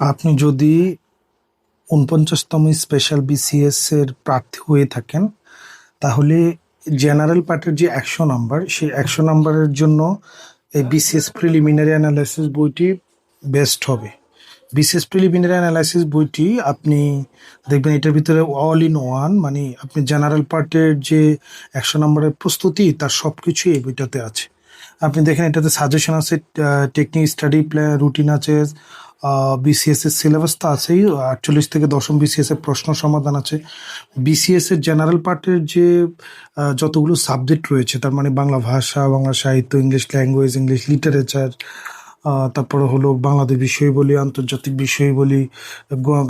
আপনি যদি উনপঞ্চাশতম special BCS এর প্রার্থী হয়ে থাকেন, তাহলে জেনারেল পার্টের যে একশো নাম্বার, সেই একশো নাম্বারের জন্য এই বিসিএস প্রিলিমিনারি অ্যানালাইসিস বইটি বেস্ট হবে। বিসিএস প্রিলিমিনারি অ্যানালাইসিস বইটি আপনি দেখবেন এটার ভিতরে অল ইন ওয়ান মানে আপনি জেনারেল পার্টের যে একশো নম্বরের প্রস্তুতি, তার সব কিছুই এই বইটাতে আছে। আপনি দেখেন এটাতে সাজেশন আছে টেকনিক স্টাডি প্ল্যান রুটিন আছে বিসিএস এর সিলেবাস তো আছেই। আটচল্লিশ থেকে দশম বিসিএস এর প্রশ্ন সমাধান আছে। বিসিএস এর জেনারেল পার্টের যে যতগুলো সাবজেক্ট রয়েছে, তার মানে বাংলা ভাষা, বাংলা সাহিত্য ইংলিশ ল্যাঙ্গুয়েজ ইংলিশ লিটারেচার তারপরে হলো বাংলাদেশ বিষয় বলি আন্তর্জাতিক বিষয় বলি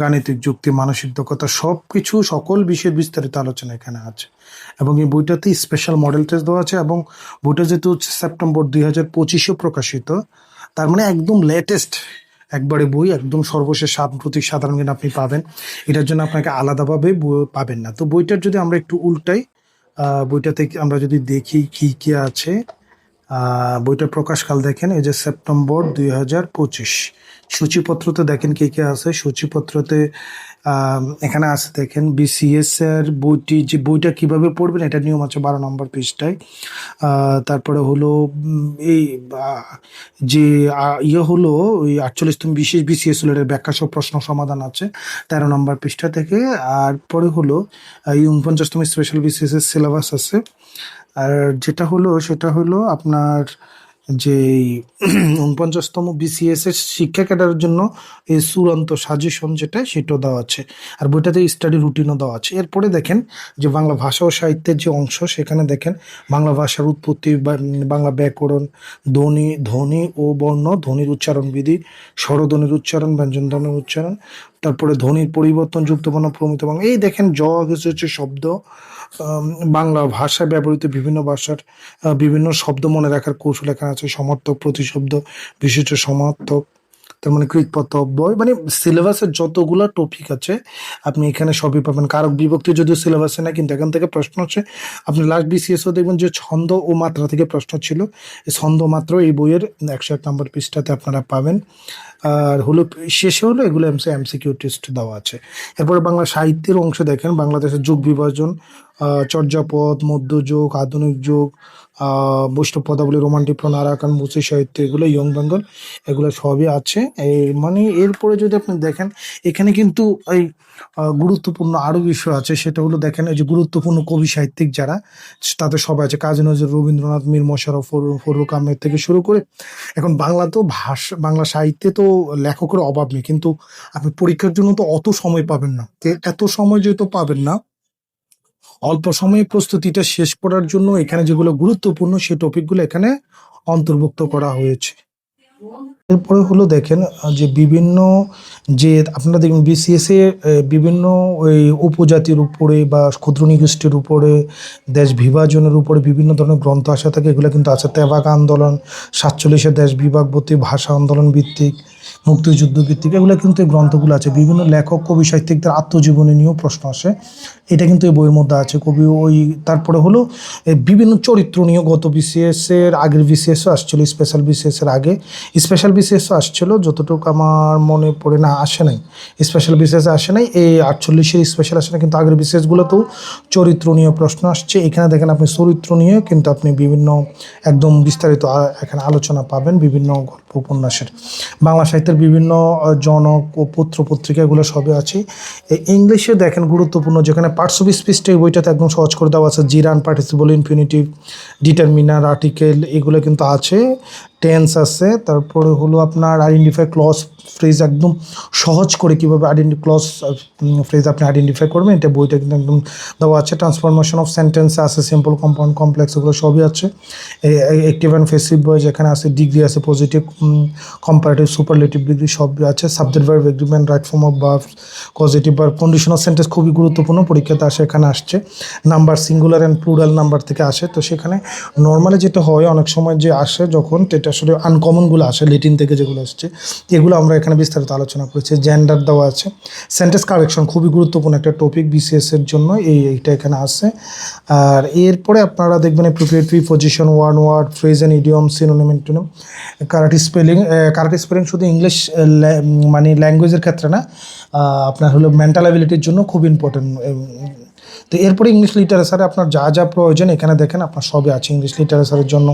গাণিতিক যুক্তি, মানসিক দক্ষতা সব কিছু সকল বিষয়ের বিস্তারিত আলোচনা এখানে আছে। এবং এই বইটাতে স্পেশাল মডেল টেস্ট দেওয়া আছে এবং বইটা যেহেতু সেপ্টেম্বর দুই হাজার পঁচিশে প্রকাশিত, তার মানে একদম লেটেস্ট একবারে বই, একদম সর্বশেষ সাম্প্রতিক সাধারণ জ্ঞান আপনি পাবেন। এটার জন্য আপনাকে আলাদাভাবে পাবেন না। তো বইটার যদি আমরা একটু উল্টাই বইটা থেকে আমরা যদি দেখি কি কি আছে বইটা প্রকাশ প্রকাশকাল দেখেন, এই যে সেপ্টেম্বর দুই হাজার পঁচিশ। সূচিপত্রতে দেখেন কে কে আছে? সূচিপত্রতে এখানে আছে দেখেন বিসিএস এর বইটি যে বইটা কীভাবে পড়বেন এটা নিয়ম আছে বারো নম্বর পৃষ্ঠায়। তারপরে হলো এই যে ইয়ে হলো, ওই আটচল্লিশতম বিশেষ বিসিএস এর ব্যাখ্যা সব প্রশ্ন সমাধান আছে তেরো নম্বর পৃষ্ঠা থেকে। আর পরে হলো এই উনপঞ্চাশতম স্পেশাল বিসিএস এর সিলেবাস আছে। আর যেটা হলো, সেটা হলো আপনার যে উনপঞ্চাশতম বিসিএস এর শিক্ষা ক্যাডারের জন্য এই চূড়ান্ত সাজেশন যেটা, সেটাও দেওয়া আছে। আর বইটাতে স্টাডি রুটিনও দেওয়া আছে। এরপরে দেখেন যে বাংলা ভাষা ও সাহিত্যের যে অংশ, সেখানে দেখেন বাংলা ভাষার উৎপত্তি বাংলা ব্যাকরণ, ধ্বনি ধ্বনি ও বর্ণ, ধ্বনির উচ্চারণ বিধি স্বরধ্বনির উচ্চারণ ব্যঞ্জন ধ্বনির উচ্চারণ তারপরে ধ্বনির পরিবর্তন যুক্ত বর্ণ প্রমিত বাংলা। এই দেখেন জ হচ্ছে শব্দ বাংলা ভাষায় ব্যবহৃত বিভিন্ন ভাষার বিভিন্ন শব্দ মনে রাখার কৌশল এখানে আছে। সমর্থক, প্রতিশব্দ, বিশিষ্ট, সমার্থক তার মানে কৃতপত্র অব্যয় মানে সিলেবাসের যতগুলো টপিক আছে, আপনি এখানে সবই পাবেন। কারক বিভক্তি যদিও সিলেবাসে না কিন্তু এখান থেকে প্রশ্ন হচ্ছে, আপনি লাস্ট বিসিএসও দেখবেন যে ছন্দ ও মাত্রা থেকে প্রশ্ন ছিল। ছন্দ মাত্র এই বইয়ের একশো এক নম্বর পৃষ্ঠাতে আপনারা পাবেন। আর হলো, শেষে হলো এগুলো এমসি এমসিকিউ টেস্ট দেওয়া আছে। এরপরে বাংলা সাহিত্যের অংশ দেখেন, বাংলাদেশের যুগ বিভাজন চর্যাপদ, মধ্যযুগ, আধুনিক যুগ বৈষ্ণব পদাবলী, রোমান্টিক প্রণ আরাকান মুসি সাহিত্য, এগুলো ইয়ং বেঙ্গল, এগুলো সবই আছে। এই মানে এরপরে যদি আপনি দেখেন, এখানে কিন্তু এই গুরুত্বপূর্ণ আরও বিষয় আছে, সেটা হলো দেখেন এই যে গুরুত্বপূর্ণ কবি সাহিত্যিক যারা, তাদের সবাই আছে কাজী নজরুল, রবীন্দ্রনাথ, মীর মশারফ, ফরু- ফরুক আহমেদ থেকে শুরু করে, এখন বাংলা তো ভাষা, বাংলা সাহিত্যে তো লেখকের অভাব নেই, কিন্তু আপনি পরীক্ষার জন্য তো অত সময় পাবেন না। এত সময় যেহেতু পাবেন না অল্প সময়ে প্রস্তুতিটা শেষ করার জন্য এখানে যেগুলো গুরুত্বপূর্ণ সেই টপিকগুলো এখানে অন্তর্ভুক্ত করা হয়েছে। এরপরে হলো দেখেন যে বিভিন্ন যে আপনারা দেখবেন বিসিএস এ বিভিন্ন ওই উপজাতির উপরে বা ক্ষুদ্র নিগোষ্ঠীর উপরে, দেশ বিভাজনের উপরে বিভিন্ন ধরনের গ্রন্থ আসা থাকে। এগুলো কিন্তু আছে তেবাক আন্দোলন, সাতচল্লিশে দেশ বিভাগবতী ভাষা আন্দোলন ভিত্তিক। মুক্তিযুদ্ধ ভিত্তিক এগুলো কিন্তু এই গ্রন্থগুলো আছে। বিভিন্ন লেখক, কবি, সাহিত্যিকদের আত্মজীবনী নিয়েও প্রশ্ন আসে। এটা কিন্তু এই বইয়ের মধ্যে আছে। কবি ওই, তারপরে হলো বিভিন্ন চরিত্র নিয়ে গত বিসিএস এর আগের বিসিএস আসছিল, স্পেশাল বিসিএস এর আগে। স্পেশাল বিসিএস আসছিল, যতটুকু আমার মনে পড়ে না, আসে নাই। স্পেশাল বিসিএস আসে নাই। এই আটচল্লিশের স্পেশাল আসে না কিন্তু আগের বিসিএসগুলোতেও চরিত্র নিয়ে প্রশ্ন আসছে। এখানে দেখেন আপনি চরিত্র নিয়ে কিন্তু আপনি বিভিন্ন একদম বিস্তারিত এখানে আলোচনা পাবেন বিভিন্ন গল্প উপন্যাসের। বাংলা সাহিত্যের বিভিন্ন জনক ও পুত্র পত্রিকাগুলো সবই আছে। ইংলিশে দেখেন গুরুত্বপূর্ণ যেখানে পার্টস অফ স্পিচটা এই বইটাতে একদম সহজ করে দেওয়া আছে। Gerund participle infinitive determiner article এগুলো কিন্তু আছে টেন্স আছে, তারপরে হলো আপনার আইডেন্টিফাই ক্লস ফ্রেজ একদম সহজ করে কীভাবে আইডেন্টি ক্লস ফ্রেজ আপনি আইডেন্টিফাই করবেন, এটা বইটা কিন্তু একদম দেওয়া আছে ট্রান্সফরমেশন অফ সেন্টেন্স আছে সিম্পল কম্পাউন্ড কমপ্লেক্স এগুলো সবই আছে অ্যাক্টিভ অ্যান্ড ফেসিভ বয় যেখানে আছে ডিগ্রি আছে পজিটিভ কম্পারেটিভ সুপারলেটিভ ডিগ্রি সবই আছে subject verb agreement right form of verb positive verb conditional sentence খুবই গুরুত্বপূর্ণ, পরীক্ষাতে আসে, এখানে আসছে number singular and plural number থেকে আসে, তো সেখানে নর্মালি যেটা হয়, অনেক সময় যে আসে যখন এটা আসলে আনকমনগুলো আসে লেটিন থেকে যেগুলো আসছে, এগুলো আমরা এখানে বিস্তারিত আলোচনা করেছি জেন্ডার দেওয়া আছে। সেন্টেন্স কারেকশন খুবই গুরুত্বপূর্ণ একটা টপিক বিসিএস এর জন্য, এই, এইটা এখানে আছে। আর এরপরে আপনারা দেখবেন preparatory position one word phrase and idiom synonym antonym correct spelling correct spelling শুধু ইংলিশ মানে ল্যাঙ্গুয়েজের ক্ষেত্রে না আপনার হলো মেন্টাল অ্যাবিলিটির জন্য খুব ইম্পর্টেন্ট তো এরপরে ইংলিশ লিটারেচারে আপনার যা যা প্রয়োজন, এখানে দেখেন আপনার সবই আছে ইংলিশ লিটারেচারের জন্য।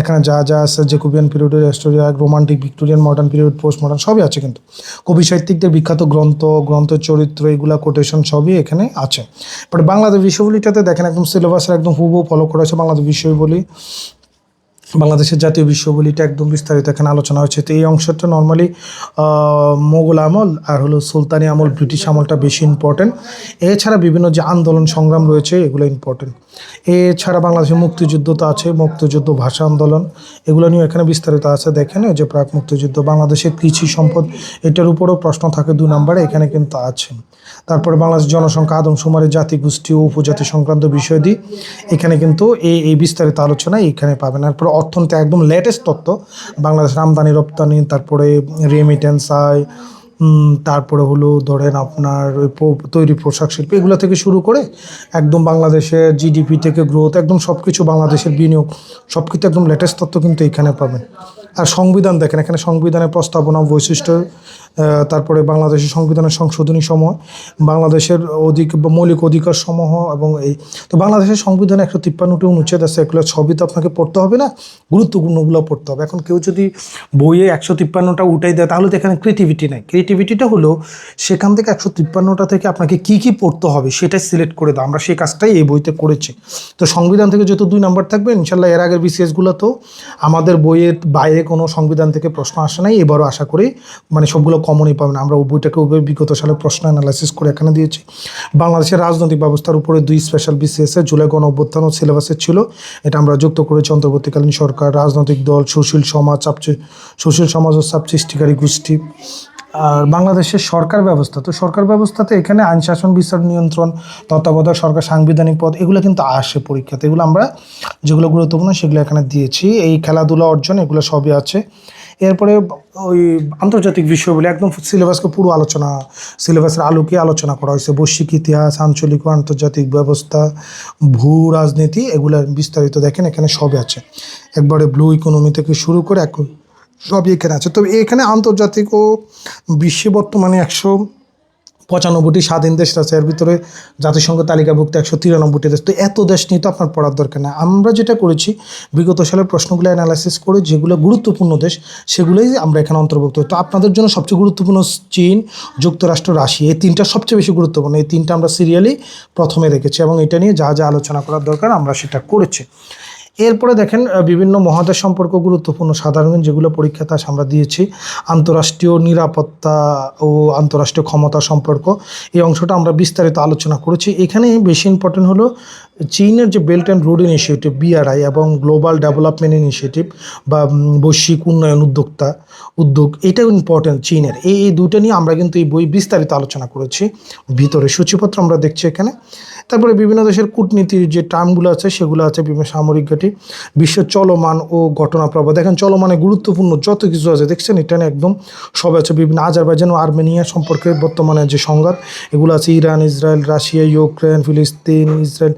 এখানে যা যা আছে জেকুবিয়ান পিরিয়ডের Astoria romantic Victorian modern period post modern সবই আছে কিন্তু। কবি সাহিত্যিকদের বিখ্যাত গ্রন্থ গ্রন্থ চরিত্র, এগুলা কোটেশন সবই এখানে আছে। বাট বাংলাদেশ বিশ্ববিদ্যালয়টাতে দেখেন একদম সিলেবাসের একদম হুবহু ফলো করা বাংলাদেশ বিশ্ববিদ্যালয় বাংলাদেশের জাতীয় বিশ্বগুলিটা একদম বিস্তারিত এখানে আলোচনা হয়েছে। তো এই অংশটা নর্মালি মোগল আমল আর হলো সুলতানি আমল, ব্রিটিশ আমলটা বেশি ইম্পর্টেন্ট এছাড়া বিভিন্ন যে আন্দোলন সংগ্রাম রয়েছে, এগুলো ইম্পর্টেন্ট এছাড়া বাংলাদেশের মুক্তিযুদ্ধ তো আছে, মুক্তিযুদ্ধ ভাষা আন্দোলন, এগুলো নিয়ে এখানে বিস্তারিত আছে। দেখেন যে প্রাক মুক্তিযুদ্ধ বাংলাদেশের কৃষি সম্পদ, এটার উপরেও প্রশ্ন থাকে দু নম্বরে, এখানে কিন্তু আছে। তারপরে বাংলাদেশ জনসংখ্যা আদমশুমারি, জাতি গোষ্ঠী ও উপজাতি সংক্রান্ত বিষয় দিয়ে এখানে কিন্তু এই এই বিস্তারিত আলোচনা এখানে পাবেন। তারপরে অর্থনীতি একদম লেটেস্ট তথ্য। বাংলাদেশের আমদানি, রপ্তানি, তারপরে রেমিটেন্স আয় তারপরে হলো ধরেন আপনার ওই তৈরি পোশাক শিল্প, এগুলো থেকে শুরু করে একদম বাংলাদেশের জিডিপি থেকে গ্রোথ একদম সব কিছু বাংলাদেশের বিনিয়োগ সব কিছু একদম লেটেস্ট তথ্য কিন্তু এখানে পাবেন। আর সংবিধান দেখেন, এখানে সংবিধানের প্রস্তাবনা, বৈশিষ্ট্য তারপরে বাংলাদেশের সংবিধানের সংশোধনী সমূহ, বাংলাদেশের অধিক মৌলিক অধিকার সমূহ এবং এই, তো বাংলাদেশের সংবিধানে একশো তিপ্পান্নটি অনুচ্ছেদ আছে, এগুলো সবই তো আপনাকে পড়তে হবে না? গুরুত্বপূর্ণগুলো পড়তে হবে। এখন কেউ যদি বইয়ে একশো তিপ্পান্নটা উঠাই দেয়, তাহলে তো এখানে ক্রিয়েটিভিটি নেই। ক্রিয়েটিভিটিটা হলো সেখান থেকে একশো তিপ্পান্নটা থেকে আপনাকে কী কী পড়তে হবে সেটাই সিলেক্ট করে দাও। আমরা সেই কাজটাই এই বইতে করেছি। তো সংবিধান থেকে যত দুই নাম্বার থাকবে ইনশাল্লাহ এর আগের বিসিএসগুলো তো আমাদের বইয়ের বাইরে কোনো সংবিধান থেকে প্রশ্ন আসে নাই। এবারও আশা করি মানে সবগুলো কমনই পাবেন। আমরা বইটাকে বিগত সালে প্রশ্ন অ্যানালাইসিস করে এখানে দিয়েছি। বাংলাদেশের রাজনৈতিক ব্যবস্থার উপরে দুই স্পেশাল বিসিএস এর জুলাই গণ অভ্যুত্থান ও সিলেবাসের ছিল। এটা আমরা যুক্ত করেছি অন্তর্বর্তীকালীন সরকার, রাজনৈতিক দল, সুশীল সমাজ সুশীল সমাজ ও চাপ সৃষ্টিকারী গোষ্ঠী। আর বাংলাদেশের সরকার ব্যবস্থা, তো সরকার ব্যবস্থাতে এখানে আইন শাসন বিচার নিয়ন্ত্রণ, তত্ত্বাবধায়ক সরকার, সাংবিধানিক পদ এগুলো কিন্তু আসে পরীক্ষাতে। এগুলো আমরা যেগুলো গুরুত্বপূর্ণ সেগুলো এখানে দিয়েছি। এই খেলাধুলা অর্জন এগুলো সবই আছে। এরপরে ওই আন্তর্জাতিক বিষয় বলে একদম সিলেবাসকে পুরো আলোচনা, সিলেবাসের আলোকে আলোচনা করা হয়েছে। বৈশ্বিক ইতিহাস, আঞ্চলিক ও আন্তর্জাতিক ব্যবস্থা, ভূ রাজনীতি, এগুলার বিস্তারিত দেখেন, এখানে সবই আছে। একবারে ব্লু ইকোনমি থেকে শুরু করে এখন সবই এখানে আছে। তবে এখানে আন্তর্জাতিক ও বিশ্বে বর্তমানে একশো পঁচানব্বইটি স্বাধীন দেশ আছে, এর ভিতরে জাতিসংঘ তালিকাভুক্ত একশো তিরানব্বইটি দেশ। তো এত দেশ নিয়ে তো আপনার পড়ার দরকার নেই। আমরা যেটা করেছি, বিগত সালের প্রশ্নগুলো অ্যানালাইসিস করে যেগুলো গুরুত্বপূর্ণ দেশ, সেগুলোই আমরা এখানে অন্তর্ভুক্ত। তো আপনাদের জন্য সবচেয়ে গুরুত্বপূর্ণ চীন, যুক্তরাষ্ট্র, রাশিয়া। এই তিনটা সবচেয়ে বেশি গুরুত্বপূর্ণ। এই তিনটা আমরা সিরিয়ালি প্রথমে রেখেছি এবং এটা নিয়ে যা যা আলোচনা করার দরকার আমরা সেটা করেছি। এরপরে দেখেন বিভিন্ন মহাদেশ সম্পর্ক গুরুত্বপূর্ণ সাধারণ যেগুলো পরীক্ষাতে আসে আমরা দিয়েছি, আন্তরাষ্ট্রীয় নিরাপত্তা ও আন্তরাষ্ট্রীয় ক্ষমতা সম্পর্ক, এই অংশটা আমরা বিস্তারিত আলোচনা করেছি। এখানে বেশি ইম্পর্টেন্ট হলো চীনের যে belt and road initiative BRI এবং গ্লোবাল ডেভেলপমেন্ট ইনিশিয়েটিভ বা বৈশ্বিক উন্নয়ন উদ্যোক্তা, উদ্যোগ, এটাও ইম্পর্টেন্ট চীনের। এই এই দুটো নিয়ে আমরা কিন্তু এই বই বিস্তারিত আলোচনা করেছি। ভিতরে সূচিপত্র আমরা দেখছি এখানে। তারপরে বিভিন্ন দেশের কূটনীতির যে টার্মগুলো আছে, সেগুলো আছে বিভিন্ন সামরিক ঘাঁটি বিশ্বের চলমান ও ঘটনাপ্রবাহ দেখেন, চলমানে গুরুত্বপূর্ণ যত কিছু আছে, দেখছেন এটা একদম সব আছে, বিভিন্ন আজারবাইজান ও আর্মেনিয়া সম্পর্কে বর্তমানে যে সংঘাত, এগুলো আছে ইরান, ইসরায়েল, রাশিয়া, ইউক্রেন, ফিলিস্তিন, ইসরায়েল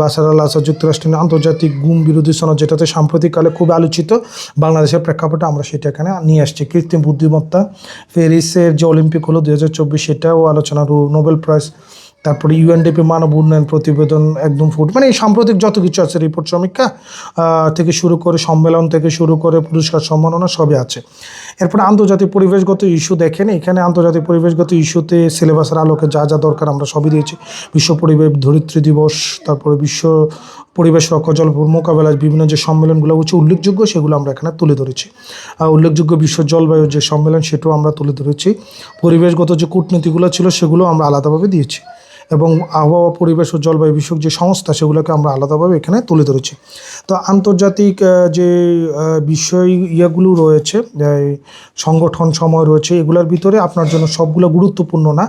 বাশার আল আসাদ যুক্তরাষ্ট্রের আন্তর্জাতিক গুম বিরোধী সনদ, যেটাতে সাম্প্রতিককালে খুব আলোচিত বাংলাদেশের প্রেক্ষাপটে আমরা সেটা এখানে নিয়ে আসছি। কৃত্রিম বুদ্ধিমত্তা, প্যারিসের যে অলিম্পিক হলো দু হাজার চব্বিশ, সেটাও আলোচনা নোবেল প্রাইজ তারপরে ইউএনডিপি মানব উন্নয়ন প্রতিবেদন, একদম ফুট মানে এই সাম্প্রতিক যত কিছু আছে রিপোর্ট সমীক্ষা থেকে শুরু করে সম্মেলন থেকে শুরু করে পুরস্কার সম্মাননা সবই আছে। এরপরে আন্তর্জাতিক পরিবেশগত ইস্যু দেখেন, এখানে আন্তর্জাতিক পরিবেশগত ইস্যুতে সিলেবাসের আলোকে যা যা দরকার আমরা সবই দিয়েছি। বিশ্ব পরিবেশ ধরিত্রী দিবস, তারপরে বিশ্ব পরিবেশ রক্ষা জল মোকাবেলায় বিভিন্ন যে সম্মেলনগুলো হচ্ছে উল্লেখযোগ্য, সেগুলো আমরা এখানে তুলে ধরেছি। আর উল্লেখযোগ্য বিশ্ব জলবায়ু যে সম্মেলন, সেটাও আমরা তুলে ধরেছি। পরিবেশগত যে কূটনীতিগুলো ছিল, সেগুলো আমরা আলাদাভাবে দিয়েছি। এবং আবহাওয়া, পরিবেশ ও জলবায়ু বিষয়ক যে সংস্থা, সেগুলোকে আমরা আলাদাভাবে এখানে তুলে ধরেছি। তো আন্তর্জাতিক যে বিষয় ইয়েগুলো রয়েছে সংগঠন সময় রয়েছে, এগুলোর ভিতরে আপনার জন্য সবগুলো গুরুত্বপূর্ণ না।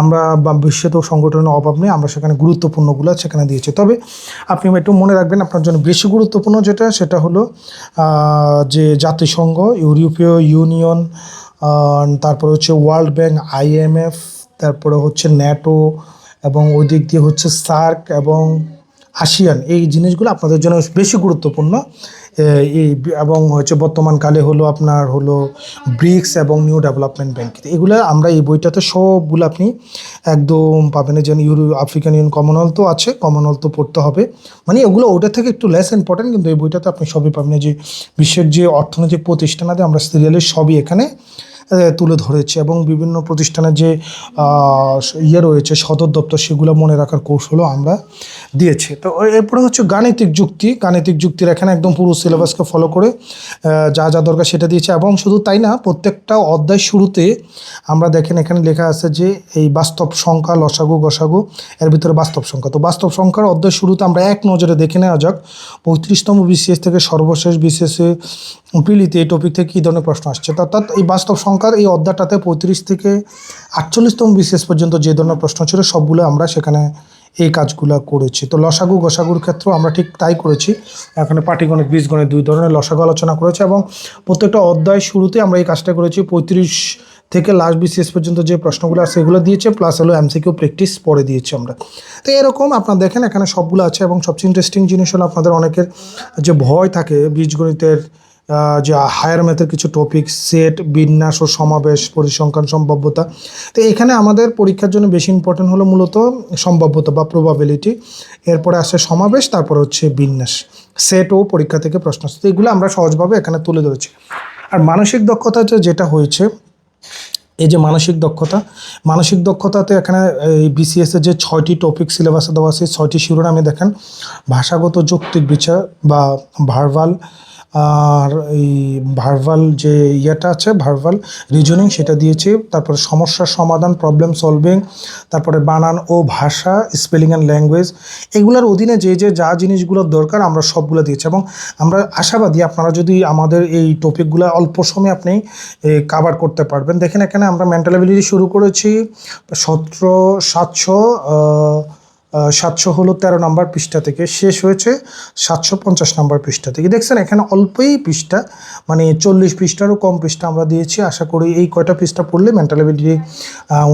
আমরা বিশ্বে তো সংগঠনের অভাব নেই, আমরা সেখানে গুরুত্বপূর্ণগুলো সেখানে দিয়েছি। তবে আপনি একটু মনে রাখবেন, আপনার জন্য বেশি গুরুত্বপূর্ণ যেটা, সেটা হলো যে জাতিসংঘ, ইউরোপীয় ইউনিয়ন তারপরে হচ্ছে ওয়ার্ল্ড ব্যাংক আইএমএফ তারপরে হচ্ছে ন্যাটো এবং ওই দিক দিয়ে হচ্ছে সার্ক এবং আসিয়ান, এই জিনিসগুলো আপনাদের জন্য বেশি গুরুত্বপূর্ণ। এই এবং হচ্ছে বর্তমানকালে হলো আপনার হলো ব্রিক্স এবং নিউ ডেভেলপমেন্ট ব্যাংক। এগুলো আমরা এই বইটাতে সবগুলো আপনি একদম পাবেন। যেন ইউরো, আফ্রিকান ইউনিয়ন কমনওয়েলথ তো আছে, কমনওয়েলথ তো পড়তে হবে। মানে ওগুলো ওটা থেকে একটু লেস ইম্পর্টেন্ট কিন্তু এই বইটাতে আপনি সবই পাবেন। যে বিশ্বের যে অর্থনৈতিক প্রতিষ্ঠান আছে, আমরা সিরিয়ালের সবই এখানে তুলে ধরেছে এবং বিভিন্ন প্রতিষ্ঠানের যে ইয়ে রয়েছে, সদর দপ্তর, সেগুলো মনে রাখার কৌশলও আমরা দিয়েছি। তো এরপরে হচ্ছে গাণিতিক যুক্তি। গাণিতিক যুক্তির এখানে একদম পুরো সিলেবাসকে ফলো করে যা যা দরকার সেটা দিয়েছে এবং শুধু তাই না, প্রত্যেকটা অধ্যায় শুরুতে আমরা দেখেন এখানে লেখা আছে যে, এই বাস্তব সংখ্যা, লসাগু, গসাগু, এর ভিতরে বাস্তব সংখ্যা। তো বাস্তব সংখ্যার অধ্যায় শুরুতে আমরা এক নজরে দেখে নেওয়া যাক, পঁয়ত্রিশতম বিসিএস থেকে সর্বশেষ বিসিএসে পিলিতে এই টপিক থেকে কী ধরনের প্রশ্ন আসছে? অর্থাৎ এই বাস্তব সংখ্যার এই অধ্যায়টাতে পঁয়ত্রিশ থেকে আটচল্লিশতম বিশেষ পর্যন্ত যে ধরনের প্রশ্ন ছিল, সবগুলো আমরা সেখানে এই কাজগুলো করেছি। তো লসাগু, গসাগুর ক্ষেত্রেও আমরা ঠিক তাই করেছি। এখানে পাটিগণিত, বীজগণিত দুই ধরনের লসাগু আলোচনা করেছি এবং প্রত্যেকটা অধ্যায় শুরুতে আমরা এই কাজটা করেছি। পঁয়ত্রিশ থেকে লাস্ট বিসিএস পর্যন্ত যে প্রশ্নগুলো আছে সেগুলো দিয়েছে, প্লাস হলো এমসিকিউ প্র্যাকটিস পরে দিয়েছি আমরা। তো এরকম আপনার দেখেন এখানে সবগুলো আছে এবং সবচেয়ে ইন্টারেস্টিং জিনিস হলো আপনাদের অনেকের যে ভয় থাকে বীজগণিতের যে হায়ার ম্যাথের কিছু টপিক সেট বিন্যাস ও সমাবেশ, পরিসংখ্যান সম্ভাব্যতা। তো এখানে আমাদের পরীক্ষার জন্য বেশি ইম্পর্টেন্ট হলো মূলত সম্ভাব্যতা বা প্রবাবিলিটি এরপরে আসে সমাবেশ, তারপর হচ্ছে বিন্যাস। সেট ও পরীক্ষা থেকে প্রশ্ন। তো এগুলো আমরা সহজভাবে এখানে তুলে ধরেছি। আর মানসিক দক্ষতা যেটা হয়েছে, এই যে মানসিক দক্ষতা, মানসিক দক্ষতাতে এখানে এই বিসিএস এর যে ছয়টি টপিক সিলেবাসে দেওয়া আছে, ছয়টি শিরোনামে দেখেন। ভাষাগত যৌক্তিক বিচার বা ভার্বাল আর এই ভার্ভাল যে ইয়েটা আছে ভার্ভাল রিজনিং সেটা দিয়েছি। তারপরে সমস্যার সমাধান প্রবলেম সলভিং তারপরে বানান ও ভাষা স্পেলিং অ্যান্ড ল্যাঙ্গুয়েজ এগুলোর অধীনে যে যে যা জিনিসগুলোর দরকার আমরা সবগুলো দিয়েছি। এবং আমরা আশাবাদী আপনারা যদি আমাদের এই টপিকগুলো অল্প সময়ে আপনি কাভার করতে পারবেন। দেখেন এখানে আমরা মেন্টাল অ্যাবিলিটি শুরু করেছি, সতেরো, সাতশো সাতশো হলো তেরো নম্বর পৃষ্ঠা থেকে শেষ হয়েছে, সাতশো পঞ্চাশ নম্বর পৃষ্ঠা থেকে। দেখছেন, এখানে অল্পই পৃষ্ঠা মানে চল্লিশ পৃষ্ঠারও কম পৃষ্ঠা আমরা দিয়েছি। আশা করি এই কয়টা পৃষ্ঠা পড়লে মেন্টাল অ্যাবিলিটি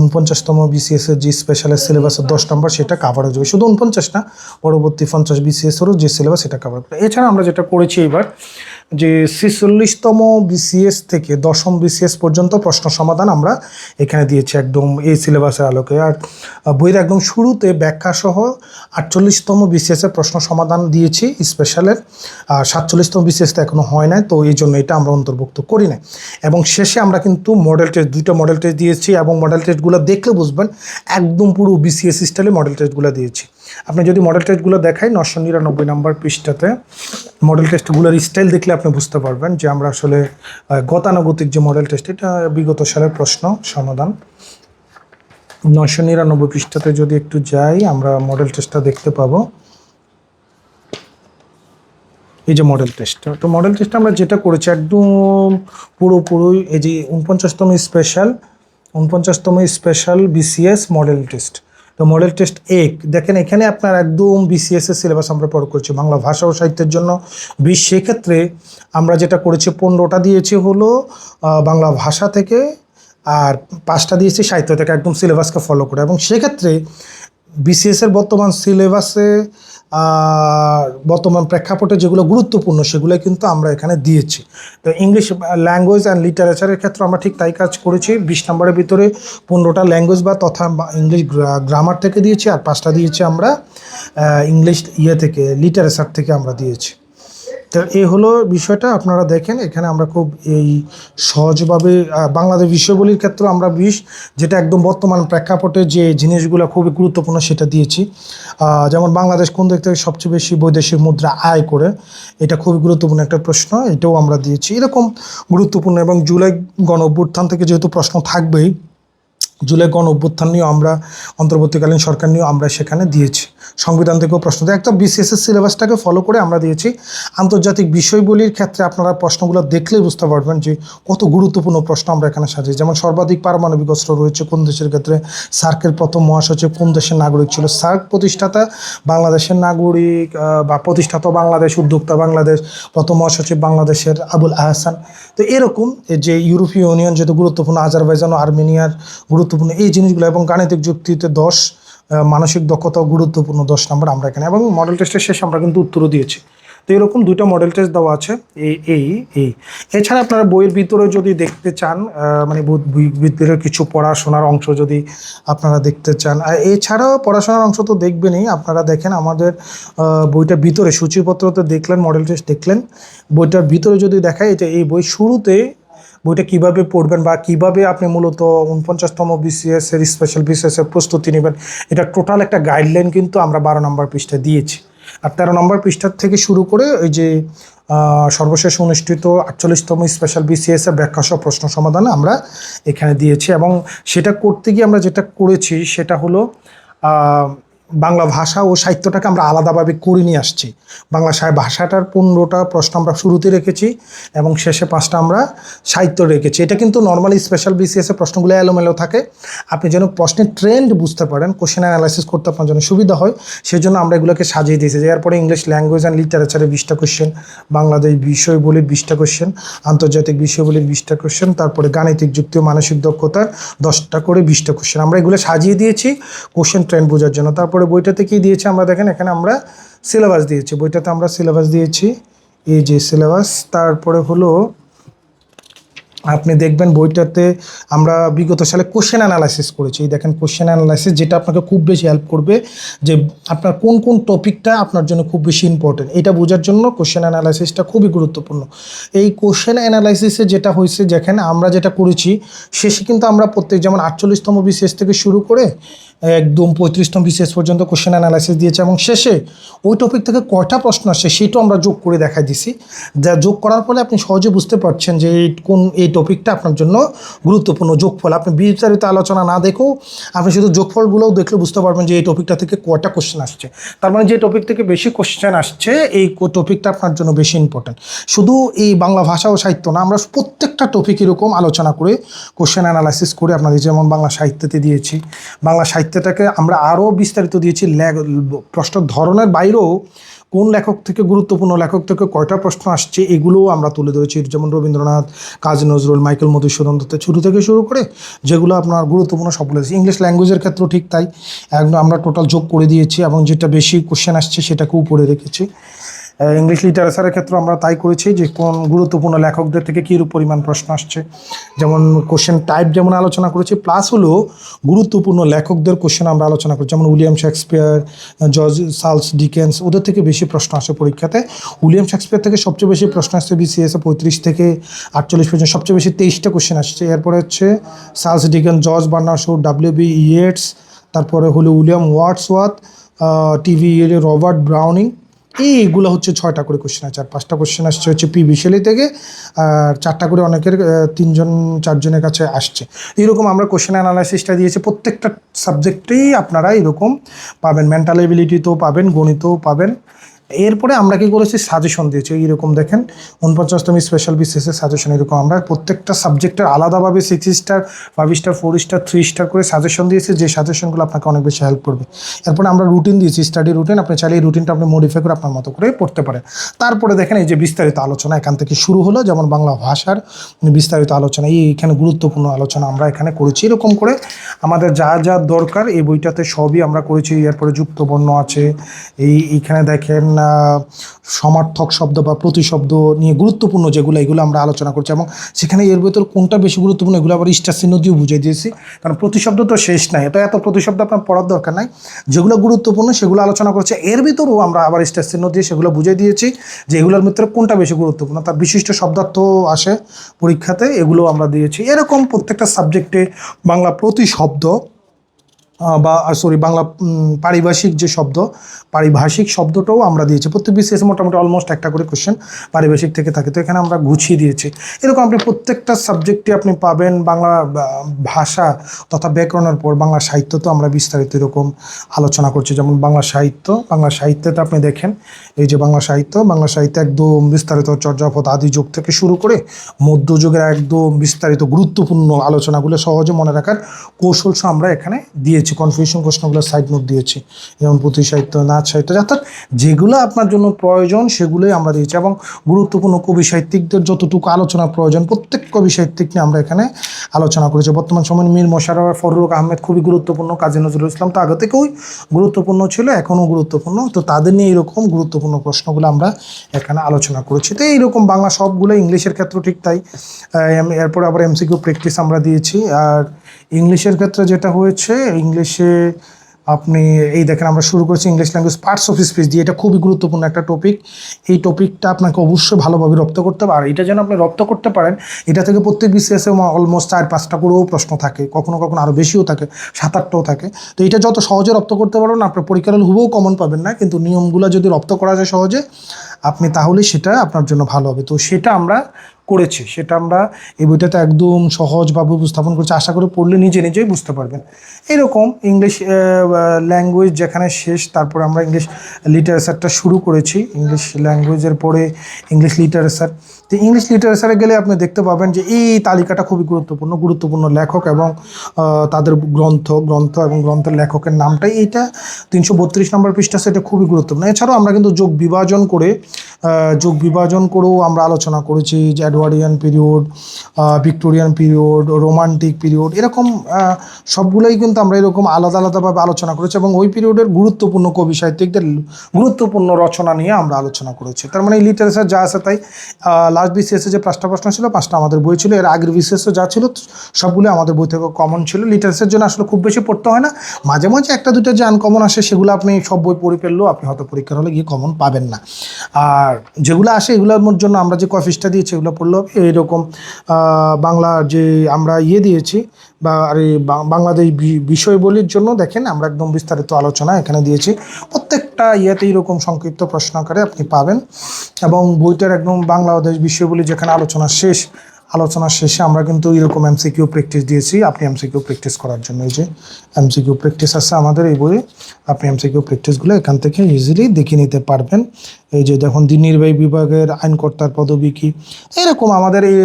উনপঞ্চাশতম বিসিএস এর যে স্পেশালের সিলেবাসের দশ নম্বর সেটা কাভার হয়ে যাবে। শুধু উনপঞ্চাশ না, পরবর্তী পঞ্চাশ বিসিএসেরও যে সিলেবাস সেটা কাভার করে এছাড়া আমরা যেটা করেছি এবার যে ছেচল্লিশতম বিসিএস থেকে দশম বিসিএস পর্যন্ত প্রশ্ন সমাধান আমরা এখানে দিয়েছি একদম এই সিলেবাসের আলোকে। আর বইয়ের একদম শুরুতে ব্যাখ্যা সহ আটচল্লিশতম বিসিএসের প্রশ্ন সমাধান দিয়েছি স্পেশালের। আর সাতচল্লিশতম বিসিএস তো এখনও হয় নাই, তো এই জন্য এটা আমরা অন্তর্ভুক্ত করি না এবং শেষে আমরা কিন্তু মডেল টেস্ট দুইটা মডেল টেস্ট দিয়েছি এবং মডেল টেস্টগুলো দেখলে বুঝবেন একদম পুরো বিসিএস স্টাইলে মডেল টেস্টগুলো দিয়েছি। আপনি যদি মডেল টেস্টগুলো দেখাই নশো নিরানব্বই নাম্বার পৃষ্ঠাতে মডেল টেস্টগুলোর স্টাইল দেখলে আপনি বুঝতে পারবেন যে আমরা আসলে গতানুগতিক যে মডেল টেস্ট এটা বিগত সালের প্রশ্ন, সমাধান। নশো নিরানব্বই পৃষ্ঠাতে যদি একটু যাই, আমরা মডেল টেস্টটা দেখতে পাবো। এই যে মডেল টেস্ট তো মডেল টেস্ট আমরা যেটা করেছি, একদম পুরোপুরি এই যে উনপঞ্চাশতম স্পেশাল উনপঞ্চাশতম স্পেশাল বিসিএস মডেল টেস্ট তো মডেল টেস্ট এক। দেখেন, এখানে আপনার একদম বিসিএস এর সিলেবাস আমরা পড় করছি, বাংলা ভাষা ও সাহিত্যের জন্য। বিশ, সেক্ষেত্রে আমরা যেটা করেছি, পনেরোটা দিয়েছি হলো বাংলা ভাষা থেকে, আর পাঁচটা দিয়েছি সাহিত্য থেকে, একদম সিলেবাসকে ফলো করে। এবং সেক্ষেত্রে বিসিএস এর বর্তমান সিলেবাসে বর্তমান প্রেক্ষাপটে যেগুলো গুরুত্বপূর্ণ সেগুলো কিন্তু আমরা এখানে দিয়েছি। তো ইংলিশ ল্যাঙ্গুয়েজ অ্যান্ড লিটারেচারের ক্ষেত্রে আমরা ঠিক তাই কাজ করেছি। বিশ নম্বরের ভিতরে পনেরোটা ল্যাঙ্গুয়েজ বা তথা ইংলিশ গ্রামার থেকে দিয়েছি, আর পাঁচটা দিয়েছি আমরা ইংলিশ ইয়ে থেকে লিটারেচার থেকে আমরা দিয়েছি। তো এই হলো বিষয়টা, আপনারা দেখেন, এখানে আমরা খুব এই সহজভাবে বাংলাদেশ বিষয়গুলির ক্ষেত্রে আমরা বিষ যেটা একদম বর্তমান প্রেক্ষাপটে যে জিনিসগুলো খুবই গুরুত্বপূর্ণ সেটা দিয়েছি। যেমন বাংলাদেশ কোন দিক থেকে সবচেয়ে বেশি বৈদেশিক মুদ্রা আয় করে, এটা খুবই গুরুত্বপূর্ণ একটা প্রশ্ন, এটাও আমরা দিয়েছি। এরকম গুরুত্বপূর্ণ এবং জুলাই গণ থেকে যেহেতু প্রশ্ন থাকবেই জুলাই গণ অভ্যুত্থান নিয়েও আমরা, অন্তর্বর্তীকালীন সরকার নিয়েও আমরা সেখানে দিয়েছি। সংবিধান থেকেও প্রশ্ন একটা বিসিএসের সিলেবাসটাকে ফলো করে আমরা দিয়েছি। আন্তর্জাতিক বিষয়গুলির ক্ষেত্রে আপনারা প্রশ্নগুলো দেখলেই বুঝতে পারবেন যে কত গুরুত্বপূর্ণ প্রশ্ন আমরা এখানে সাজিয়েছি। যেমন সর্বাধিক পারমাণবিক অস্ত্র রয়েছে কোন দেশের ক্ষেত্রে? সার্কের প্রথম মহাসচিব কোন দেশের নাগরিক ছিল? সার্ক প্রতিষ্ঠাতা বাংলাদেশের নাগরিক বা প্রতিষ্ঠাতা বাংলাদেশ, উদ্যোক্তা বাংলাদেশ, প্রথম মহাসচিব বাংলাদেশের আবুল আহসান। তো এরকম যে ইউরোপীয় ইউনিয়ন যেহেতু গুরুত্বপূর্ণ, আজারবাইজান ও আর্মেনিয়ার গুরুত্বপূর্ণ এই জিনিসগুলো এবং গাণিতিক যুক্তিতে দশ মানসিক দক্ষতাও গুরুত্বপূর্ণ দশ নম্বর আমরা এখানে, এবং মডেল টেস্টের শেষে আমরা কিন্তু উত্তরও দিয়েছি। তো এরকম দুইটা মডেল টেস্ট দেওয়া আছে এই এই এই এছাড়া আপনারা বইয়ের ভিতরে যদি দেখতে চান মানে ভিতরে কিছু পড়াশোনার অংশ যদি আপনারা দেখতে চান, আর এছাড়াও পড়াশোনার অংশ তো দেখবেনই, আপনারা দেখেন আমাদের বইটার ভিতরে সূচিপত্রতে দেখলেন মডেল টেস্ট দেখলেন, বইটার ভিতরে যদি দেখায় যে এই বই শুরুতে বইটা কীভাবে পড়বেন বা কীভাবে আপনি মূলত উনপঞ্চাশতম বিসিএস এর স্পেশাল বিসিএস এর প্রস্তুতি নেবেন, এটা টোটাল একটা গাইডলাইন কিন্তু আমরা বারো নম্বর পৃষ্ঠায় দিয়েছি। আর তেরো নম্বর পৃষ্ঠার থেকে শুরু করে ওই যে সর্বশেষ অনুষ্ঠিত আটচল্লিশতম স্পেশাল বিসিএস এর ব্যাখ্যা সহ প্রশ্ন সমাধান আমরা এখানে দিয়েছি এবং সেটা করতে গিয়ে আমরা যেটা করেছি সেটা হলো বাংলা ভাষা ও সাহিত্যটাকে আমরা আলাদাভাবে করে নিয়ে আসছি। বাংলা ভাষাটার পনেরোটা প্রশ্ন আমরা শুরুতে রেখেছি এবং শেষে পাঁচটা আমরা সাহিত্য রেখেছি। এটা কিন্তু নর্মালি স্পেশাল বিসিএস এর প্রশ্নগুলো এলোমেলো থাকে। আপনি যেন প্রশ্নের ট্রেন্ড বুঝতে পারেন কোশ্চেন অ্যানালাইসিস করতে আপনার জন্য সুবিধা হয় সেই জন্য আমরা এগুলোকে সাজিয়ে দিয়েছি। যে এরপরে ইংলিশ ল্যাঙ্গুয়েজ অ্যান্ড লিটারেচারে বিশটা কোশ্চেন বাংলাদেশ বিষয়বলির বিশটা কোশ্চেন আন্তর্জাতিক বিষয়বলির বিশটা কোশ্চেন তারপরে গাণিতিক যুক্তি ও মানসিক দক্ষতার দশটা করে বিশটা কোশ্চেন আমরা এগুলো সাজিয়ে দিয়েছি কোশ্চেন ট্রেন্ড বোঝার জন্য। তারপরে বইটাতে কি দিয়েছি আমরা দেখেন, এখানে আমরা সিলেবাস দিয়েছি। বইটাতে আমরা সিলেবাস দিয়েছি, এই যে সিলেবাস তারপরে হলো, আপনি দেখবেন বইটাতে আমরা বিগত সালে কোশ্চেন অ্যানালাইসিস করেছি। এই দেখেন কোশ্চেন অ্যানালাইসিস যেটা আপনাকে খুব বেশি হেল্প করবে যে আপনার কোন কোন টপিকটা আপনার জন্য খুব বেশি ইম্পর্টেন্ট এটা বোঝার জন্য কোশ্চেন অ্যানালাইসিসটা খুবই গুরুত্বপূর্ণ। এই কোশ্চেন অ্যানালাইসিসে যেটা হয়েছে যেখানে আমরা যেটা করেছি, শেষে কিন্তু আমরা প্রত্যেক, যেমন আটচল্লিশতম বিশেষ থেকে শুরু করে একদম পঁয়ত্রিশতম বিশেষ পর্যন্ত কোশ্চেন অ্যানালাইসিস দিয়েছে এবং শেষে ওই টপিক থেকে কয়টা প্রশ্ন আসছে সেটাও আমরা যোগ করে দেখাই দিছি। যা যোগ করার ফলে আপনি সহজে বুঝতে পারছেন যে কোন, এই টপিকটা আপনার জন্য গুরুত্বপূর্ণ যোগফল। আপনি বিস্তারিত আলোচনা না দেখেও আপনি শুধু যোগফলগুলোও দেখলে বুঝতে পারবেন যে এই টপিকটা থেকে কয়টা কোশ্চেন আসছে। তার মানে যে টপিক থেকে বেশি কোশ্চেন আসছে, এই টপিকটা আপনার জন্য বেশি ইম্পর্টেন্ট শুধু এই বাংলা ভাষা ও সাহিত্য না, আমরা প্রত্যেকটা টপিক এরকম আলোচনা করে কোশ্চেন অ্যানালাইসিস করে আপনাদের যেমন বাংলা সাহিত্যতে দিয়েছি, বাংলা সাহিত্যটাকে আমরা আরও বিস্তারিত দিয়েছি প্রশ্ন ধরনের বাইরেও কোন লেখক থেকে গুরুত্বপূর্ণ, লেখক থেকে কয়টা প্রশ্ন আসছে এগুলোও আমরা তুলে ধরেছি। যেমন রবীন্দ্রনাথ, কাজী নজরুল, মাইকেল মধুসূদন দত্ত শুরু থেকে শুরু করে যেগুলো আপনার গুরুত্বপূর্ণ সবগুলো। ইংলিশ ল্যাঙ্গুয়েজের ক্ষেত্রেও ঠিক তাই। একদম আমরা টোটাল যোগ করে দিয়েছি এবং যেটা বেশি কোশ্চেন আসছে সেটাকেও উপরে রেখেছি। ইংলিশ লিটারেচারের ক্ষেত্রে আমরা তাই করেছি যে কোন গুরুত্বপূর্ণ লেখকদের থেকে কী পরিমাণ প্রশ্ন আসছে। যেমন কোশ্চেন টাইপ যেমন আলোচনা করেছি প্লাস হলো গুরুত্বপূর্ণ লেখকদের কোশ্চেন আমরা আলোচনা করি যেমন William Shakespeare, George Charles Dickens, ওদের থেকে বেশি প্রশ্ন আসে পরীক্ষাতে। উইলিয়াম শেক্সপিয়ার থেকে সবচেয়ে বেশি প্রশ্ন আসছে বিসিএসে পঁয়ত্রিশ থেকে আটচল্লিশ পর্যন্ত, সবচেয়ে বেশি তেইশটা কোশ্চেন আসছে। এরপরে হচ্ছে Charles Dickens, George Bernard Shaw W B Yeats তারপরে হলো William Wordsworth TV Robert Browning এইগুলো হচ্ছে ছয়টা করে কোশ্চেন আছে। আর পাঁচটা কোশ্চেন আসছে হচ্ছে পি বিশালি থেকে, আর চারটা করে অনেকের তিনজন, চারজনের কাছে আসছে। এইরকম আমরা কোশ্চেন অ্যানালাইসিসটা দিয়েছি। প্রত্যেকটা সাবজেক্টেই আপনারা এরকম পাবেন। মেন্টাল এবিলিটিতেও পাবেন, গণিতও পাবেন। এরপরে আমরা কি করেছি? সাজেশন দিয়েছি। এইরকম দেখেন, উনপঞ্চাশতম স্পেশাল বিসিএসের সাজেশন এরকম। আমরা প্রত্যেকটা সাবজেক্টের আলাদাভাবে six star five star four star three star করে সাজেশন দিয়েছি। যে সাজেশনগুলো আপনাকে অনেক বেশি হেল্প করবে। এরপরে আমরা রুটিন দিয়েছি। স্টাডি রুটিন আপনি চাইলে এই রুটিনটা আপনি মডিফাই করে আপনার মতো করে পড়তে পারেন। তারপরে দেখেন, এই যে বিস্তারিত আলোচনা এখান থেকে শুরু হলো, যেমন বাংলা ভাষার বিস্তারিত আলোচনা, এই এখানে গুরুত্বপূর্ণ আলোচনা আমরা এখানে করেছি। এরকম করে আমাদের যা যা দরকার, এই বইটাতে সবই আমরা করেছি। এরপরে যুক্ত বর্ণ আছে, এই এইখানে দেখেন সমার্থক শব্দ বা প্রতিশব্দ নিয়ে গুরুত্বপূর্ণ যেগুলো এগুলো আমরা আলোচনা করছি এবং সেখানে এর ভেতর কোনটা বেশি গুরুত্বপূর্ণ এগুলো আবার স্টার চিহ্ন দিয়েও বুঝিয়ে দিয়েছি। কারণ প্রতিশব্দ তো শেষ নাই এটা এত প্রতিশব্দ আপনার পড়ার দরকার নাই। যেগুলো গুরুত্বপূর্ণ সেগুলো আলোচনা করছে। এর ভিতরেও আমরা আবার স্টার চিহ্ন দিয়ে সেগুলো বুঝিয়ে দিয়েছি যে এগুলোর ভিতরে কোনটা বেশি গুরুত্বপূর্ণ। তার বিশিষ্ট শব্দার্থ আসে পরীক্ষাতে এগুলো আমরা দিয়েছি। এরকম প্রত্যেকটা সাবজেক্টে বাংলা প্রতি শব্দ আহ, বা সরি বাংলা পারিভাষিক যে শব্দ, পারিভাষিক শব্দটাও আমরা দিয়েছি। প্রত্যেক বিসিএস মোটামুটি অলমোস্ট একটা করে কোশ্চেন পারিভাষিক থেকে থাকে। তো এখানে আমরা গুছিয়ে দিয়েছি। এরকম আপনি প্রত্যেকটা সাবজেক্টে আপনি পাবেন বাংলা ভাষা তথা ব্যাকরণের পর। বাংলা সাহিত্য তো আমরা বিস্তারিত এরকম আলোচনা করছি। যেমন বাংলা সাহিত্য, বাংলা সাহিত্যতে আপনি দেখেন, এই যে বাংলা সাহিত্য বাংলা সাহিত্য একদম বিস্তারিত চর্যাপদ আদি যুগ থেকে শুরু করে মধ্যযুগের একদম বিস্তারিত গুরুত্বপূর্ণ আলোচনাগুলো সহজে মনে রাখার কৌশল আমরা এখানে দিয়েছি কনফিউশন প্রশ্নগুলো সাইড নোট দিয়েছি, যেমন পুঁথি সাহিত্য, নাচ সাহিত্য, অর্থাৎ যেগুলো আপনার জন্য প্রয়োজন সেগুলোই আমরা দিয়েছি এবং গুরুত্বপূর্ণ কবি সাহিত্যিকদের যতটুকু আলোচনা প্রয়োজন, প্রত্যেক কবি সাহিত্যিক নিয়ে আমরা এখানে আলোচনা করেছি। বর্তমান সময়ে মীর মোশাররফ ফররুক আহমেদ খুবই গুরুত্বপূর্ণ, কাজী নজরুল ইসলাম তো আগে থেকেই গুরুত্বপূর্ণ ছিল, এখনও গুরুত্বপূর্ণ, তো তাদের নিয়ে এরকম গুরুত্বপূর্ণ প্রশ্নগুলো আমরা এখানে আলোচনা করেছি। তো এইরকম বাংলা সবগুলো ইংলিশের ক্ষেত্রেও ঠিক তাই এরপর আবার এমসিকিউ প্র্যাকটিস আমরা দিয়েছি, আর ইংলিশের ক্ষেত্রে যেটা হয়েছে, ইংলিশে আপনি, এই দেখেন আমরা শুরু করেছি English language parts of speech দিয়ে, এটা খুবই গুরুত্বপূর্ণ একটা টপিক এই টপিকটা আপনাকে অবশ্যই ভালোভাবে রপ্ত করতে হবে। আর এটা যেন আপনি রপ্ত করতে পারেন, এটা থেকে প্রত্যেক বিসিএসে অলমোস্ট চার পাঁচটা করেও প্রশ্ন থাকে, কখনো কখনো আরও বেশিও থাকে, সাত আটটাও থাকে। তো এটা যত সহজে রপ্ত করতে পারবেন, আপনার পরীক্ষার হুবও কমন পাবেন না, কিন্তু নিয়মগুলো যদি রপ্ত করা যায় সহজে, আপনি তাহলে সেটা আপনার জন্য ভালো হবে। তো সেটা আমরা করেছি, সেটা আমরা এই বইটাতে একদম সহজভাবে উপস্থাপন করছি, আশা করে পড়লে নিজে নিজেই বুঝতে পারবেন। এরকম ইংলিশ ল্যাঙ্গুয়েজ যেখানে শেষ, তারপরে আমরা ইংলিশ লিটারেচারটা শুরু করেছি, ইংলিশ ল্যাঙ্গুয়েজের পরে ইংলিশ লিটারেচার তো ইংলিশ লিটারেচারে গেলে আপনি দেখতে পাবেন যে এই তালিকাটা খুবই গুরুত্বপূর্ণ গুরুত্বপূর্ণ লেখক এবং তাদের গ্রন্থ গ্রন্থ এবং গ্রন্থের লেখকের নামটাই এইটা তিনশো বত্রিশ নম্বর পৃষ্ঠা, সেটা খুবই গুরুত্বপূর্ণ। এছাড়াও আমরা কিন্তু যোগ বিভাজন করে যোগ বিভাজন করেও আমরা আলোচনা করেছি যে Edwardian period Victorian period, romantic period, এরকম সবগুলোই কিন্তু আমরা এরকম আলাদা আলাদাভাবে আলোচনা করেছি এবং ওই পিরিয়ডের গুরুত্বপূর্ণ কবি সাহিত্যিকদের গুরুত্বপূর্ণ রচনা নিয়ে আমরা আলোচনা করেছি। তার মানে লিটারেচার যা আছে তাই লাস্ট বিসিএসে যে পাঁচটা প্রশ্ন ছিল, পাঁচটা আমাদের বই ছিল, এর আগের বিসিএসে যা ছিল সবগুলো আমাদের বই থেকে কমন ছিল। লিটারেচার জন্য আসলে খুব বেশি পড়তে হয় না। মাঝে মাঝে একটা দুটো যে আনকমন আসে, সেগুলো আপনি সব বই পড়ে ফেললেও আপনি হয়তো পরীক্ষার হলে গিয়ে কমন পাবেন না। আর যেগুলো আসে, এগুলোর জন্য আমরা যে কফিসটা দিয়েছি, এগুলো হবে এইরকম বাংলা যে আমরা ইয়ে দিয়েছি বা আর বাংলাদেশ বিষয়বলির জন্য দেখেন আমরা একদম বিস্তারিত আলোচনা এখানে দিয়েছি। প্রত্যেকটা ইয়েতে এরকম সংক্ষিপ্ত প্রশ্ন আকারে আপনি পাবেন এবং বইটার একদম বাংলাদেশ বিষয়বলি যেখানে আলোচনা শেষ, আলোচনা শেষে আমরা কিন্তু এরকম এমসিকিউ প্র্যাকটিস দিয়েছি। আপনি এমসিকিউ প্র্যাকটিস করার জন্য এই যে এমসিকিউ প্র্যাকটিস আছে আমাদের এই বইয়ে। আপনি এমসিকিউ প্র্যাকটিসগুলো এখান থেকে ইজিলি দেখে নিতে পারবেন। এই যে দেখুন দিন নির্বাহী বিভাগের আইনকর্তার পদবী কি? এরকম আমাদের এই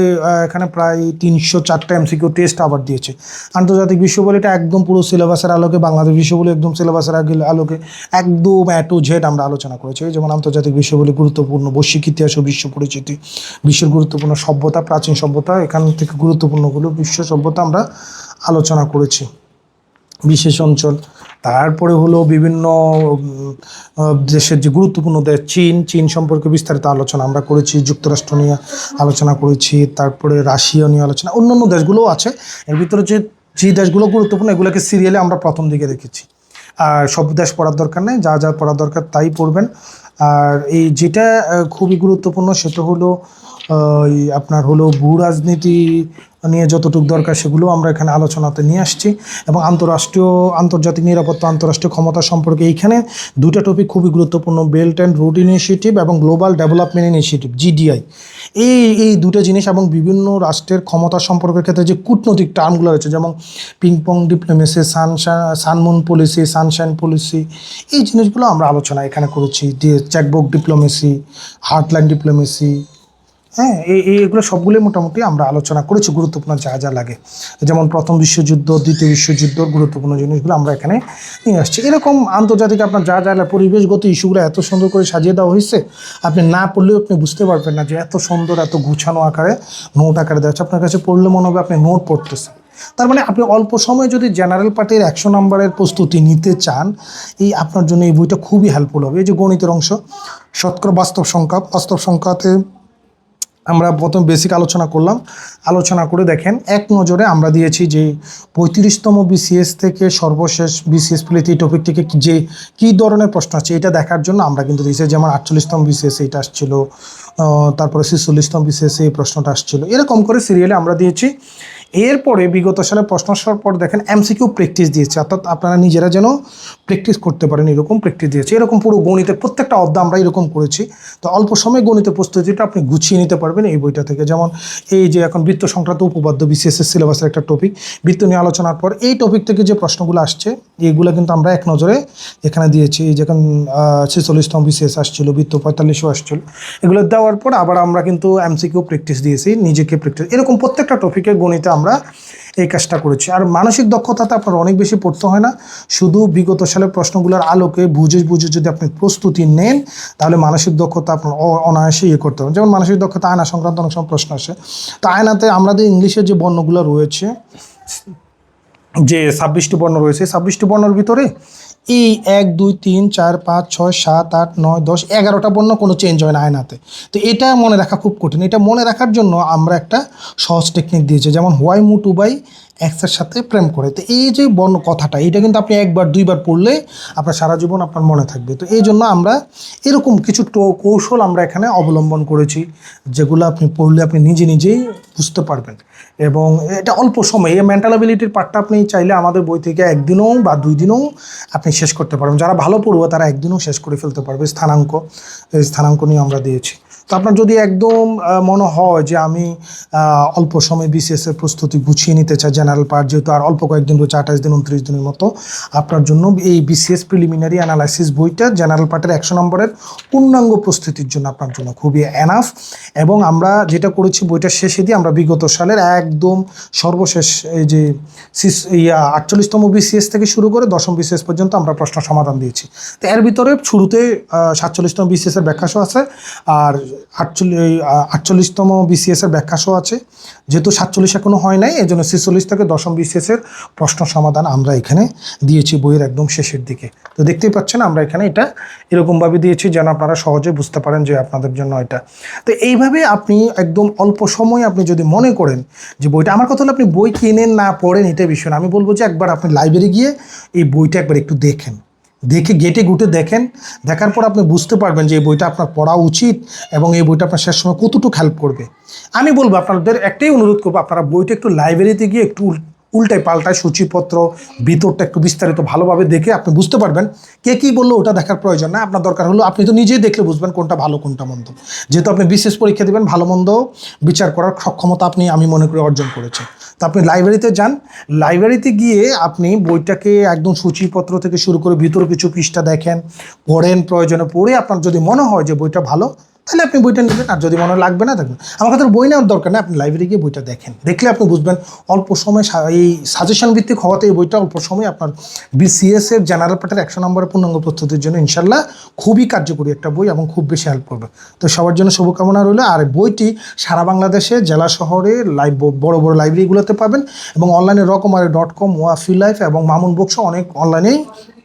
এখানে প্রায় তিনশো চারটা এমসিকিউ টেস্ট আবার দিয়েছে। আন্তর্জাতিক বিশ্ববলিটা একদম পুরো সিলেবাসের আলোকে, বাংলাদেশ বিশ্ববলি একদম সিলেবাসের আলোকে, একদম এ টু জেড আমরা আলোচনা করেছি। যেমন আন্তর্জাতিক বিশ্ববলি গুরুত্বপূর্ণ বৈশ্বিক ইতিহাস ও বিশ্ব পরিচিতি, বিশ্বের গুরুত্বপূর্ণ সভ্যতা, প্রাচীন সভ্যতা, এখান থেকে গুরুত্বপূর্ণগুলো বিশ্ব সভ্যতা আমরা আলোচনা করেছি। বিশেষ অঞ্চল তারপরে হলো বিভিন্ন দেশের যে গুরুত্বপূর্ণ দেশ চীন চীন সম্পর্কে বিস্তারিত আলোচনা আমরা করেছি, যুক্তরাষ্ট্র নিয়ে আলোচনা করেছি, তারপরে রাশিয়া নিয়ে আলোচনা, অন্যান্য দেশগুলোও আছে। এর ভিতরে যে যে দেশগুলো গুরুত্বপূর্ণ, এগুলোকে সিরিয়ালে আমরা প্রথম দিকে রেখেছি আর সব দেশ পড়ার দরকার নেই, যা যা পড়ার দরকার তাই পড়বেন। আর এই যেটা খুবই গুরুত্বপূর্ণ, সেটা হলো এই আপনার হলো ভূ রাজনীতি নিয়ে যতটুকু দরকার সেগুলো আমরা এখানে আলোচনাতে নিয়ে আসছি এবং আন্তঃরাষ্ট্রীয়, আন্তর্জাতিক নিরাপত্তা, আন্তঃরাষ্ট্রীয় ক্ষমতা সম্পর্কে এইখানে দুটো টপিক খুবই গুরুত্বপূর্ণ বেল্ট অ্যান্ড রুট ইনিশিয়েটিভ এবং গ্লোবাল ডেভেলপমেন্ট ইনিশিয়েটিভ জিডিআই এই এই দুটো জিনিস এবং বিভিন্ন রাষ্ট্রের ক্ষমতা সম্পর্কের ক্ষেত্রে যে কূটনৈতিক টার্মগুলো রয়েছে, যেমন পিংপং ডিপ্লোমেসি সানশা সানমুন পলিসি সানশাইন পলিসি এই জিনিসগুলো আমরা আলোচনা এখানে করেছি চেকবুক ডিপ্লোমেসি হার্টলাইন ডিপ্লোমেসি হ্যাঁ এগুলো সবগুলোই মোটামুটি আমরা আলোচনা করেছি, গুরুত্বপূর্ণ যা যা লাগে। যেমন প্রথম বিশ্বযুদ্ধ, দ্বিতীয় বিশ্বযুদ্ধর গুরুত্বপূর্ণ জিনিসগুলো আমরা এখানে নিয়ে আসছি। এরকম আন্তর্জাতিক আপনার যা যা পরিবেশগত ইস্যুগুলো এত সুন্দর করে সাজিয়ে দেওয়া হয়েছে, আপনি না পড়লেও আপনি বুঝতে পারবেন না যে এত সুন্দর, এত গুছানো আকারে নোট আকারে দেওয়া হচ্ছে আপনার কাছে পড়লে মনে হবে আপনি নোট পড়তেছেন। তার মানে আপনি অল্প সময়ে যদি জেনারেল পার্টির একশো নম্বরের প্রস্তুতি নিতে চান, এই আপনার জন্য এই বইটা খুবই হেল্পফুল হবে। এই যে গণিতের অংশ, শতকরা বাস্তব সংখ্যা, বাস্তব সংখ্যাতে আমরা প্রথম বেসিক আলোচনা করলাম। আলোচনা করে দেখেন, এক নজরে আমরা দিয়েছি যে পঁয়ত্রিশতম বিসিএস থেকে সর্বশেষ বিসিএস প্লেতে এই টপিক থেকে যে কী ধরনের প্রশ্ন আছে, এটা দেখার জন্য আমরা কিন্তু দিয়েছি যেমন আটচল্লিশতম বিসিএস এইটা আসছিল তারপরে ছেচল্লিশতম বিসিএস এই প্রশ্নটা আসছিল। এরকম করে সিরিয়ালে আমরা দিয়েছি এরপরে বিগত সালে প্রশ্ন আসার পর দেখেন এমসিকিউ প্র্যাকটিস দিয়েছে। অর্থাৎ আপনারা নিজেরা যেন প্র্যাকটিস করতে পারেন এরকম প্র্যাকটিস দিয়েছে। এরকম পুরো গণিতের প্রত্যেকটা অধ্যায় আমরা এরকম করেছি। তো অল্প সময় গণিতের প্রস্তুতিটা আপনি গুছিয়ে নিতে পারবেন এই বইটা থেকে। যেমন এই যে এখন বৃত্ত সংক্রান্ত উপপাদ্য বিসিএসএস সিলেবাসের একটা টপিক বৃত্ত নিয়ে আলোচনার পর এই টপিক থেকে যে প্রশ্নগুলো আসছে এইগুলো কিন্তু আমরা এক নজরে এখানে দিয়েছি। এই যখন ছেচল্লিশতম বিসিএস আসছিল, বৃত্ত পঁয়তাল্লিশও আসছিল। এগুলো দেওয়ার পর আবার আমরা কিন্তু এমসিকিউ প্র্যাকটিস দিয়েছি, নিজেকে প্র্যাকটিস এরকম প্রত্যেকটা টপিকের গণিতে আমরা এই কাজটা করেছি। আর মানসিক দক্ষতাতে আপনার অনেক বেশি পড়তে হয় না। শুধু বিগত সালের প্রশ্নগুলোর আলোকে বুঝে বুঝে যদি আপনি প্রস্তুতি নেন, তাহলে মানসিক দক্ষতা আপনার অনায়াসে ইয়ে করতে হবে। যেমন মানসিক দক্ষতা আয়না সংক্রান্ত অনেক সময় প্রশ্ন আসে। তো আয়নাতে আমাদের ইংলিশের যে বর্ণগুলো রয়েছে, যে ছাব্বিশটি বর্ণ রয়েছে ছাব্বিশটি বর্ণের ভিতরে এই এক দুই তিন চার পাঁচ ছয় সাত আট নয় দশ এগারোটা বর্ণ কোনো চেঞ্জ হয় না আয়নাতে। তো এটা মনে রাখা খুব কঠিন। এটা মনে রাখার জন্য আমরা একটা সহজ টেকনিক দিয়েছি। যেমন হোয়াই মু টু বাই এক্সের সাথে প্রেম করে। তো এই যে বর্ণ কথাটা, এটা কিন্তু আপনি একবার, দুইবার পড়লে আপনার সারা জীবন আপনার মনে থাকবে। তো এই জন্য আমরা এরকম কিছু কৌশল আমরা এখানে অবলম্বন করেছি, যেগুলো আপনি পড়লে আপনি নিজে নিজেই বুঝতে পারবেন। এবং এটা অল্প সময়, এই মেন্টাল অ্যাবিলিটির পার্টটা আপনি চাইলে আমাদের বই থেকে একদিনও বা দুই দিনও আপনি শেষ করতে পারবেন। যারা ভালো পড়ুয়া, তারা একদিনও শেষ করে ফেলতে পারবে। স্থানাঙ্ক স্থানাঙ্ক নিয়ে আমরা দিয়েছি। তো আপনার যদি একদম মনে হয় যে আমি অল্প সময় বিসিএস এর প্রস্তুতি গুছিয়ে নিতে চাই জেনারেল পার্ট যেহেতু আর অল্প কয়েকদিন রয়েছে, আঠাশ দিন, উনত্রিশ দিনের মতো, আপনার জন্য এই বিসিএস প্রিলিমিনারি অ্যানালাইসিস বইটা জেনারেল পার্টের একশো নম্বরের পূর্ণাঙ্গ প্রস্তুতির জন্য আপনার জন্য খুবই এনাফ এবং আমরা যেটা করেছি বইটার শেষে দিয়ে আমরা বিগত সালের একদম সর্বশেষ এই যে ইয়া আটচল্লিশতম বিসিএস থেকে শুরু করে দশম বিসিএস পর্যন্ত আমরা প্রশ্ন সমাধান দিয়েছি। তো এর ভিতরে শুরুতে সাতচল্লিশতম বিসিএস এর ব্যাখ্যাসহ আছে, আর আটচল্লিশ আটচল্লিশতম বিসিএস এর ব্যাখ্যাসহ আছে। যেহেতু সাতচল্লিশ এখনও হয় নাই এই জন্য ছেচল্লিশ থেকে দশম বিসিএস এর প্রশ্ন সমাধান আমরা এখানে দিয়েছি বইয়ের একদম শেষের দিকে। তো দেখতেই পাচ্ছেন আমরা এখানে এটা এরকমভাবে দিয়েছি যেন আপনারা সহজে বুঝতে পারেন যে আপনাদের জন্য এটা। তো এইভাবে আপনি একদম অল্প সময় আপনি যদি মনে করেন যে বইটা, আমার কথা হলো আপনি বই কিনেন না পড়েন এটা বিষয় না। আমি বলব যে একবার আপনি লাইব্রেরি গিয়ে এই বইটা একবার একটু দেখেন। দেখে গেটে গুটে দেখেন, দেখার পর আপনি বুঝতে পারবেন যে এই বইটা আপনার পড়া উচিত এবং এই বইটা আপনার শেষ সময় কতটুকু হেল্প করবে। আমি বলব, আপনাদের একটাই অনুরোধ করব, আপনারা বইটা একটু লাইব্রেরিতে গিয়ে একটু উল- উল্টায় পাল্টায় সূচিপত্র, ভিতরটা একটু বিস্তারিত ভালোভাবে দেখে আপনি বুঝতে পারবেন কে কী বলল ওটা দেখার প্রয়োজন না। আপনার দরকার হলো আপনি তো নিজেই দেখলে বুঝবেন কোনটা ভালো, কোনটা মন্দ। যেহেতু আপনি বিশেষ পরীক্ষা দেবেন, ভালো, মন্দ বিচার করার সক্ষমতা আপনি, আমি মনে করি অর্জন করেছেন। তো আপনি লাইব্রেরিতে যান। লাইব্রেরিতে গিয়ে আপনি বইটাকে একদম সূচিপত্র থেকে শুরু করে ভিতরে কিছু পৃষ্ঠা দেখেন, পড়েন, প্রয়োজনে পড়ে আপনার যদি মনে হয় যে বইটা ভালো তাহলে আপনি বইটা নেবেন, আর যদি মনে লাগবে না, দেখবেন। আমার কথা বই নেওয়ার দরকার নেই, আপনি লাইব্রেরি গিয়ে বইটা দেখেন। দেখলে আপনি বুঝবেন অল্প সময় এই সাজেশন ভিত্তিক হওয়াতে এই বইটা অল্প সময় আপনার বিসিএস এর জেনারেল পার্টের একশো নম্বরের পূর্ণাঙ্গ প্রস্তুতির জন্য ইনশাল্লাহ খুবই কার্যকরী একটা বই এবং খুব বেশি হেল্প করবে। তো সবার জন্য শুভকামনা রইল, আর বইটি সারা বাংলাদেশে, জেলা শহরে লাইভ বড় বড় লাইব্রেরিগুলোতে পাবেন এবং অনলাইনে রকমারি ডট কম ওয়া ওয়াফি লাইফ এবং মামুন বুকস অনেক অনলাইনেই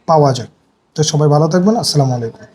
পাওয়া যায়। তো সবাই ভালো থাকবেন, আসসালামু আলাইকুম।